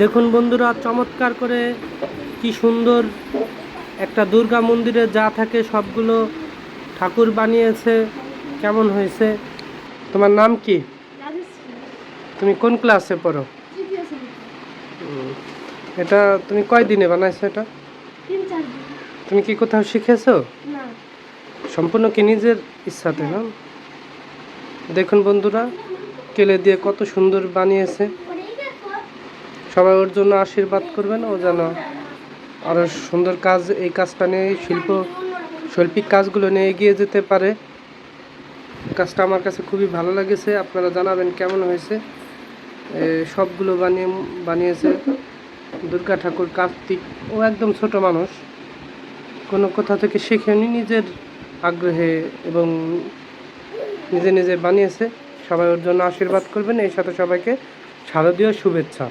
দেখুন বন্ধুরা চমৎকার করে কি সুন্দর একটা দুর্গা মন্দিরে যা থাকে সবগুলো ঠাকুর বানিয়েছে। কেমন হয়েছে? তোমার নাম কি? তুমি কোন ক্লাসে পড়ো? এটা তুমি কয় দিনে বানাইছো এটা? তুমি কি কোথাও শিখেছো? সম্পূর্ণ কি নিজের ইচ্ছাতে না? দেখুন বন্ধুরা কেলে দিয়ে কত সুন্দর বানিয়েছে। সবাই ওর জন্য আশীর্বাদ করবেন। ও যেন আরও সুন্দর কাজ, এই কাজটা নিয়ে শিল্প, শৈল্পিক কাজগুলো নিয়ে এগিয়ে যেতে পারে। কাজটা আমার কাছে খুবই ভালো লেগেছে। আপনারা জানাবেন কেমন হয়েছে। সবগুলো বানিয়ে, বানিয়েছে দুর্গা ঠাকুর, কার্তিক। ও একদম ছোট মানুষ। কোনো কোথা থেকে শেখেনি নিজের আগ্রহে এবং নিজে নিজে বানিয়েছে। সবাই ওর জন্য আশীর্বাদ করবেন। এই সাথে সবাইকে শারদীয় শুভেচ্ছা।